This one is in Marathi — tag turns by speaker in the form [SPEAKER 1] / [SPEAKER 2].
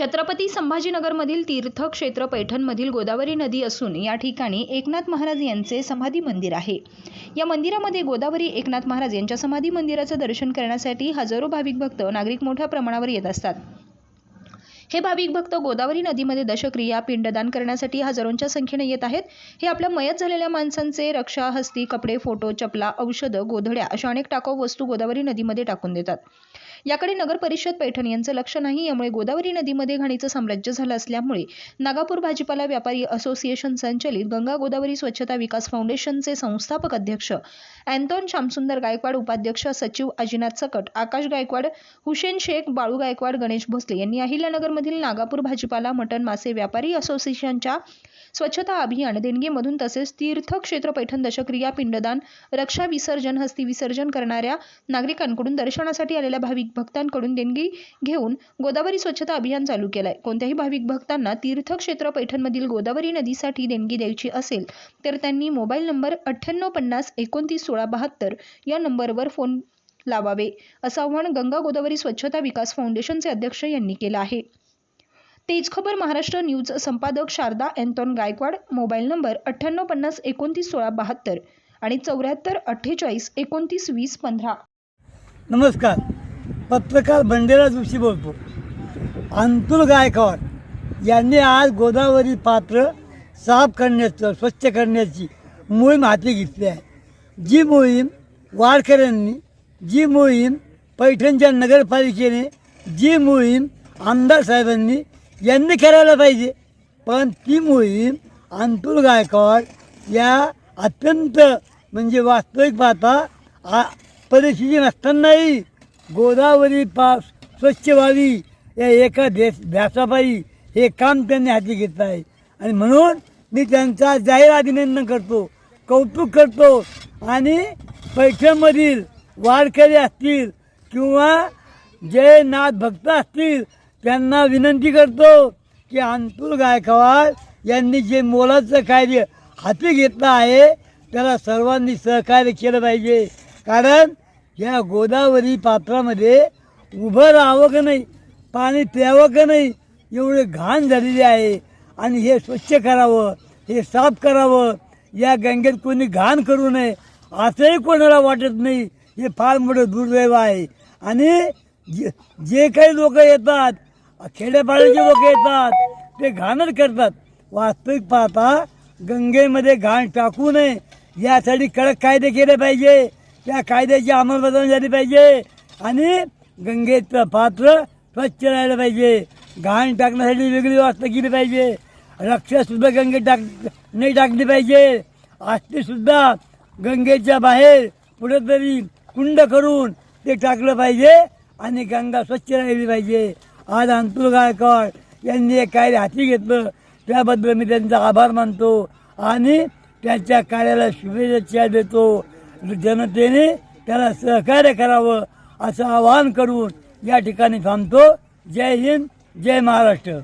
[SPEAKER 1] छत्रपती संभाजीनगरमधील तीर्थक्षेत्र पैठणमधील गोदावरी नदी असून या ठिकाणी एकनाथ महाराज यांचे समाधी मंदिर आहे. या मंदिरामध्ये गोदावरी एकनाथ महाराज यांच्या समाधी मंदिराचं दर्शन करण्यासाठी हजारो भाविक भक्त नागरिक मोठ्या प्रमाणावर येत असतात. हे भाविक भक्त गोदावरी नदीमध्ये दशक्रिया पिंडदान करण्यासाठी हजारोंच्या संख्येने येत आहेत. हे आपल्या मयत झालेल्या माणसांचे रक्षा हस्ती कपडे फोटो चपला औषधं गोधड्या अशा अनेक टाकाऊ वस्तू गोदावरी नदीमध्ये टाकून देतात. याकडे नगर परिषद पैठण यांचं लक्ष नाही. यामुळे गोदावरी नदीमध्ये घाणीचं साम्राज्य झालं असल्यामुळे नागापूर भाजीपाला व्यापारी असोसिएशन संचलित गंगा गोदावरी स्वच्छता विकास फाउंडेशनचे संस्थापक अध्यक्ष अँटॉन श्यामसुंदर गायकवाड उपाध्यक्ष सचिव अजिनाथ सकट आकाश गायकवाड हुसेन शेख बाळू गायकवाड गणेश भोसले यांनी अहिल्यानगरमधील नागापूर भाजीपाला मटण मासे व्यापारी असोसिएशनच्या स्वच्छता अभियान देणगीमधून तसेच तीर्थक्षेत्र पैठण दशक्रिया पिंडदान रक्षा विसर्जन हस्ती विसर्जन करणाऱ्या नागरिकांकडून दर्शनासाठी आलेल्या भाविक भक्तांकडून देणगी घेऊन गोदावरी स्वच्छता अभियान चालू केलंय. कोणत्याही भाविक भक्तांना तीर्थक्षेत्र पैठणमधील गोदावरी नदीसाठी देणगी द्यायची असेल तर त्यांनी मोबाईल नंबर अठ्ठ्याण्णव पन्नास एकोणतीस सोळा बहात्तर या नंबरवर फोन लावावे असं आव्हान गंगा गोदावरी स्वच्छता विकास फाउंडेशनचे अध्यक्ष यांनी केलं आहे. तेज खबर महाराष्ट्र न्यूज संपादक शारदा अँटॉन गायकवाड मोबाईल नंबर अठ्ठ्याण्णव पन्नास एकोणतीस सोळा बहात्तर आणि चौऱ्याहत्तर अठ्ठेचाळीस एकोणतीस वीस पंधरा.
[SPEAKER 2] नमस्कार. पत्रकार बंडेरा जोशी बोलतो. अंतुल गायकवाड यांनी आज गोदावरी पात्र साफ करण्याचं स्वच्छ करण्याची मोहीम हाती घेतली आहे. जी मोहीम वारकऱ्यांनी जी मोहीम पैठणच्या नगरपालिकेने जी मोहीम आमदार साहेबांनी यांनी करायला पाहिजे. पण ती मोहीम अंतुल गायकवाड या अत्यंत म्हणजे वास्तविक पाहता आ परिस्थिती नसतानाही गोदावरी पास स्वच्छ व्हावी या एका देश ध्यासापायी हे काम त्यांनी हाती घेतलं आहे. आणि म्हणून मी त्यांचा जाहीर अभिनंदन करतो कौतुक करतो आणि पैठणमधील वारकरी असतील किंवा जे नाथ भक्त असतील त्यांना विनंती करतो की अंतुल गायकवाड यांनी जे मोलाचं कार्य हाती घेतलं आहे त्याला सर्वांनी सहकार्य केलं पाहिजे. कारण या गोदावरी पात्रामध्ये उभं राहावं का नाही? पाणी प्यावं का नाही? एवढे घाण झालेली आहे. आणि हे स्वच्छ करावं हे साफ करावं. या गंगेत कोणी घाण करू नये. असंही कोणाला वाटत नाही. हे फार मोठं दुर्दैव आहे. आणि जे जे काही लोक येतात खेड्यापाड्याचे लोक येतात ते घाणच करतात. वास्तविक पाहता गंगेमध्ये घाण टाकू नये. यासाठी कडक कायदे केले पाहिजे. त्या कायद्याची अंमलबजावणी झाली पाहिजे आणि गंगेचं पात्र स्वच्छ राहिलं पाहिजे. घाण टाकण्यासाठी वेगळी व्यवस्था केली पाहिजे. रक्षासुद्धा गंगेत टाक नाही टाकली पाहिजे. आस्थीसुद्धा गंगेच्या बाहेर कुठेतरी कुंड करून ते टाकलं पाहिजे आणि गंगा स्वच्छ राहिली पाहिजे. आज अंतुल गायकवाड यांनी एक कार्य हाती घेतलं. त्याबद्दल मी त्यांचा आभार मानतो आणि त्यांच्या कार्याला शुभेच्छा देतो. जनतेने त्याला सहकार्य करावं असं आवाहन करून या ठिकाणी थांबतो. जय हिंद जय महाराष्ट्र.